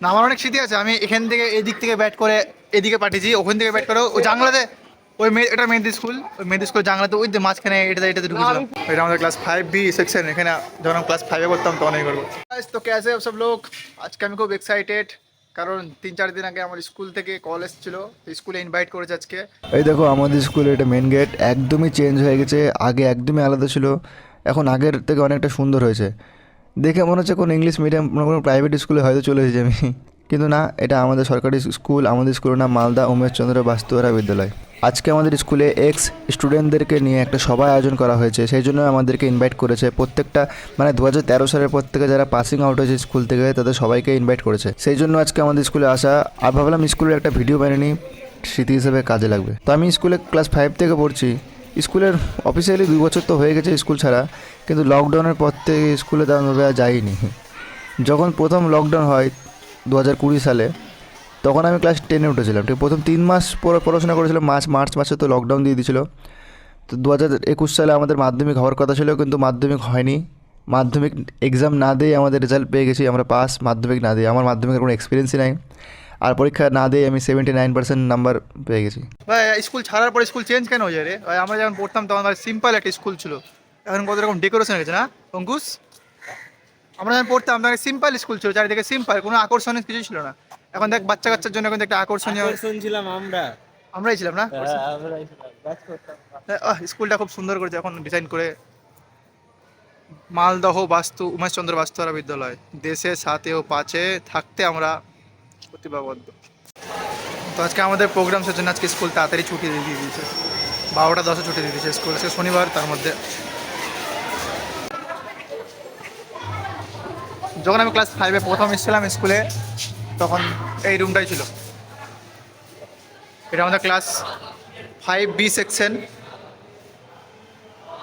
না আমার অনেক স্মৃতি আছে। আমি এখান থেকে এদিক থেকে ব্যাট করে এদিকে পাঠিয়েছি ওখান থেকে ব্যাট করে। ওই জাংলাতে ওই মেয়ে এটা মেয়েদের স্কুল ওই মেয়েদের স্কুল জাংলাতে ওই যে মাঝখানে এটাতে এটাতে ঢুকেছিলাম। এটা আমাদের ক্লাস ফাইভ বি সেকশন এখানে যখন আমি ক্লাস ফাইভে করতাম তখন এই করব। তো ক্যাসে সব লোক আজকে আমি খুব এক্সাইটেড কারণ তিন চার দিন আগে আমার স্কুল থেকে কল এসেছিল স্কুলে ইনভাইট করেছে আজকে। এই দেখো আমাদের স্কুলে এটা মেন গেট একদমই চেঞ্জ হয়ে গেছে আগে একদমই আলাদা ছিল এখন আগের থেকে অনেকটা সুন্দর হয়েছে। দেখে মনে হচ্ছে কোনো ইংলিশ মিডিয়াম কোনো প্রাইভেট স্কুলে হয়তো চলে এসেছি আমি। কিন্তু না, এটা আমাদের সরকারি স্কুল আমাদের স্কুলের নাম মালদা উমেশচন্দ্র বাস্তুহারা বিদ্যালয়। আজকে আমাদের স্কুলে এক্স স্টুডেন্টদেরকে নিয়ে একটা সভা আয়োজন করা হয়েছে, সেই জন্য আমাদেরকে ইনভাইট করেছে। প্রত্যেকটা মানে দু হাজার তেরো সালের পর থেকে যারা পাসিং আউট হয়েছে স্কুল থেকে, তাদের সবাইকে ইনভাইট করেছে। সেই জন্য আজকে আমাদের স্কুলে আসা, আর ভাবলাম স্কুলের একটা ভিডিও বানিয়ে স্মৃতি হিসেবে কাজে লাগবে। তো আমি স্কুলে ক্লাস ফাইভ থেকে পড়ছি। স্কুলের অফিসিয়ালি দুই বছর তো হয়ে গেছে স্কুল ছাড়া, কিন্তু লকডাউনের পর থেকে স্কুলে তেমনভাবে আর যাইনি। যখন প্রথম লকডাউন হয় দু হাজার কুড়ি সালে, তখন আমি ক্লাস টেনে উঠেছিলাম। ঠিক প্রথম তিন মাস পরে পড়াশোনা করেছিলাম মার্চ মার্চ মাসে তো লকডাউন দিয়ে দিয়েছিল। তো দু হাজার একুশ সালে আমাদের মাধ্যমিক হওয়ার কথা ছিল, কিন্তু মাধ্যমিক হয়নি। মাধ্যমিক এক্সাম না দিয়ে আমাদের রেজাল্ট পেয়ে গেছি, আমরা পাস মাধ্যমিক না দিয়ে। আমার মাধ্যমিকের কোনো এক্সপিরিয়েন্সই নাই। আর পরীক্ষা না দিয়ে আমি সেভেন্টি নাইন পার্সেন্ট নাম্বার পেয়ে গেছি। ভাই স্কুল ছাড়ার পর স্কুল চেঞ্জ কেন হয়ে যায় রে? ভাই আমরা যখন পড়তাম তখন ভাই সিম্পল একটা স্কুল ছিল। এখন কত রকম ডেকোরেশন হয়েছে না? অঙ্কুশ? আমরা যখন পড়তাম তখন সিম্পল স্কুল ছিল চারিদিকে সিম্পল কোনো আকর্ষণীয় কিছু ছিল না। এখন দেখ বাচ্চা কাচ্চার জন্য এখন একটা আকর্ষণীয় শুনছিলাম আমরা। আমরাই ছিলাম না? হ্যাঁ, আমরাই ছিলাম, কাজ করতাম। আহ, স্কুলটা খুব সুন্দর করেছে এখন ডিজাইন করে। মালদহ বাস্তু উমেশচন্দ্র বাস্তুহারা বিদ্যালয়। দেশে সাথে ও পাঁচে থাকতে আমরা প্রতিভাবদ্ধ তো আজকে আমাদের প্রোগ্রাম জন্য আজকে স্কুল তাড়াতাড়ি ছুটি দিয়ে দিয়েছে। বারোটা দশে ছুটি দিয়ে দিয়েছে স্কুল আজকে শনিবার, তার মধ্যে। যখন আমি ক্লাস ফাইভে প্রথম এসেছিলাম স্কুলে তখন এই রুমটাই ছিল। এটা আমাদের ক্লাস ফাইভ বি সেকশন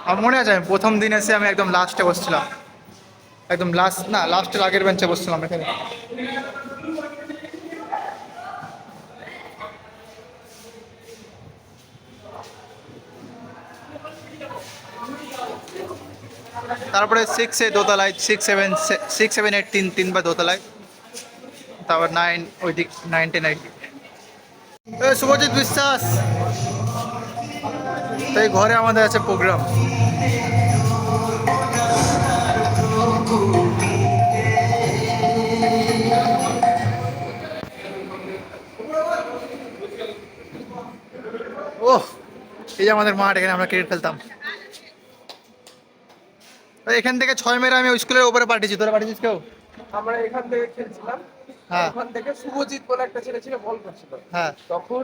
আমার মনে আছে, আমি প্রথম দিন এসে আমি একদম লাস্টে বসছিলাম। একদম লাস্ট না লাস্টের আগের বেঞ্চে বসছিলাম এখানে। তারপরে সিক্সে দোতলায় six seven six seven eight তিন তিনবার দোতলায়। তারপর নাইন ওই দিক নাইন টেন এইট শুভজিৎ বিশ্বাস। তাই ঘরে আমাদের আছে প্রোগ্রাম ওহ, এই যে আমাদের মাঠ, এখানে আমরা ক্রিকেট খেলতাম। এখান থেকে ছয় মেরে আমি ওই স্কুলের উপরে পাঠিয়েছি। তোরা পাঠিয়েছিস কেউ? আমরা এখান থেকে খেলছিলাম। হ্যাঁ। ওখান থেকে শুভজিৎ বলে একটা ছেলে ছিল বল করছিল। হ্যাঁ। তখন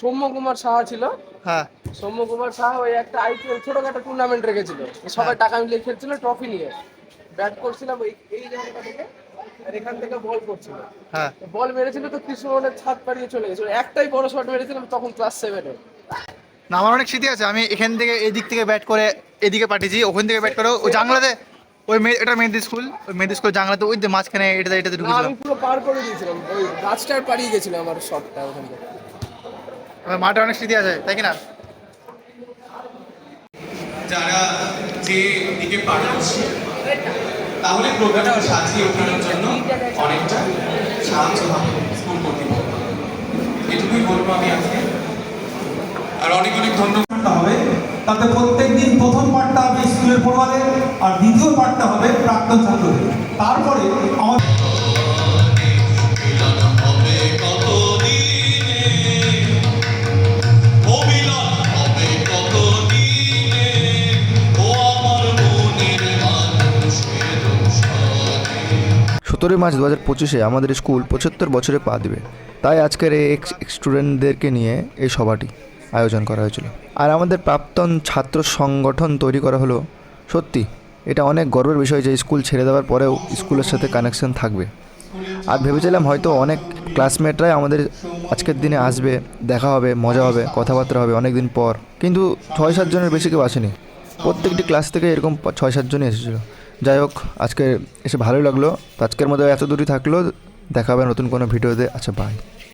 সৌম্য কুমার সাহা ছিল। হ্যাঁ। সৌম্য কুমার সাহা ওই একটা আইপিএল ছোটখাটো টুর্নামেন্ট রেখেছিল। সবাই টাকা মিলিয়ে খেলছিল ট্রফি নিয়ে। ব্যাট করছিলাম ওই এই জায়গাটা থেকে আর এখান থেকে বল করছিল। বল মেরেছিল তো কৃষ্ণমোহনের ছাদ পাড়িয়ে চলে গেছিল। একটাই বড় শট মেরেছিলাম তখন ক্লাস সেভেনে না আমার অনেক স্মৃতি আছে। আমি এখান থেকে এদিক থেকে ব্যাট করে এদিকে পাঠিয়েছি ওখান থেকে ব্যাট করে। ওই জাংলাতে ওই মেয়ে এটা মেহেদি স্কুল ওই মেহেদি স্কুল জাংলাতে ওই যে মাঝখানে এটাতে এটাতে ঢুকেছিলাম। আমি পুরো পার করে দিয়েছিলাম। ওই গাছটার পাড়িয়ে গেছিল আমার শটটা ওখান থেকে। আমার মাঠে অনেক স্মৃতি আছে তাই কি না যারা যে দিকে পাঠাচ্ছে তাহলে প্রোগ্রামটা সাজিয়ে ওঠানোর জন্য অনেকটা সাহায্য হবে স্কুল কর্তৃপক্ষ। এটুকুই বলব আমি আজকে। আর অনেক অনেক ধন্যবাদ। হবে। তাতে প্রত্যেক দিন প্রথম পাঠটা হবে স্কুলের পড়ুয়াদের, আর দ্বিতীয় পাঠটা হবে প্রাক্তন ছাত্রদের। তারপরে আমাদের সতেরোই মার্চ দু হাজার পঁচিশে আমাদের স্কুল পঁচাত্তর বছরে পা দিবে। তাই আজকের এই এক্স স্টুডেন্টদেরকে নিয়ে এই সভাটি। আয়োজন করা হয়েছিল। আর আমাদের প্রাক্তন ছাত্র সংগঠন তৈরি করা হলো। সত্যি, এটা অনেক গর্বের বিষয় যে স্কুল ছেড়ে দেওয়ার পরেও স্কুলের সাথে কানেকশন থাকবে। আর ভেবেছিলাম হয়তো অনেক ক্লাসমেটরাই আমাদের আজকের দিনে আসবে, দেখা হবে, মজা হবে, কথাবার্তা হবে অনেক দিন পর। কিন্তু ছয় সাতজনের বেশি কেউ আসেনি। প্রত্যেকটি ক্লাস থেকে এরকম ছয় সাতজনই এসেছিল। যাই হোক, আজকে এসে ভালোই লাগল। আজকের মধ্যে এত দূরই থাকল। দেখা হবে নতুন কোনো ভিডিওতে। আচ্ছা বাই